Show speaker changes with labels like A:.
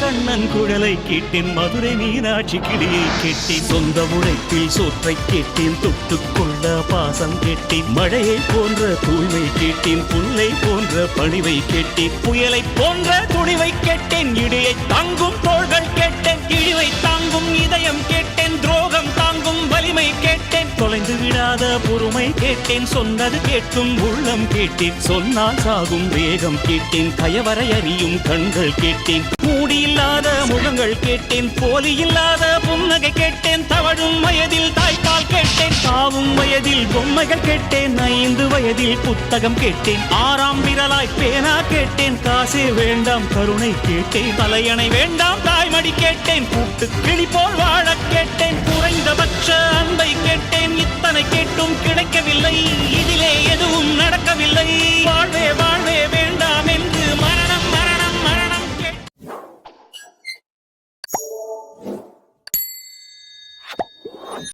A: கண்ணன் குழலை கேட்டேன் மதுரை மீனாட்சி கிளியை கேட்டேன் சொந்த உழைப்பில் சோற்றை கேட்டேன் தொட்டுக்கொள்ள பாசம் கேட்டேன் மழையை போன்ற தூய்மை கேட்டேன் புல்லை போன்ற பணிவை கேட்டேன் புயலை போன்ற துணிவை கேட்டேன் இடையை தங்கும் தோள்கள் தொலைந்து விடாத பொறுமை கேட்டேன். சொன்னது கேட்கும் உள்ளம் கேட்டேன். சொன்னால் சாகும் வேகம் கேட்டேன். கயவரை அறியும் கண்கள் கேட்டேன். மூடியில்லாத முகங்கள் கேட்டேன். போலி இல்லாத புன்னகை கேட்டேன். தவழும் வயதில் தாய்ப்பால் கேட்டேன். தாவும் வயதில் பொம்மைகள் கேட்டேன். ஐந்து வயதில் புத்தகம் கேட்டேன். ஆறாம் விரலாய் பேனா கேட்டேன். காசே வேண்டாம் கருணை கேட்டேன். தலையணை வேண்டாம் தாய்மடி கேட்டேன். கூட்டு கிளி போல் வாழ கேட்டேன். இத்தனை இதிலே எதுவும் நடக்கவில்லை.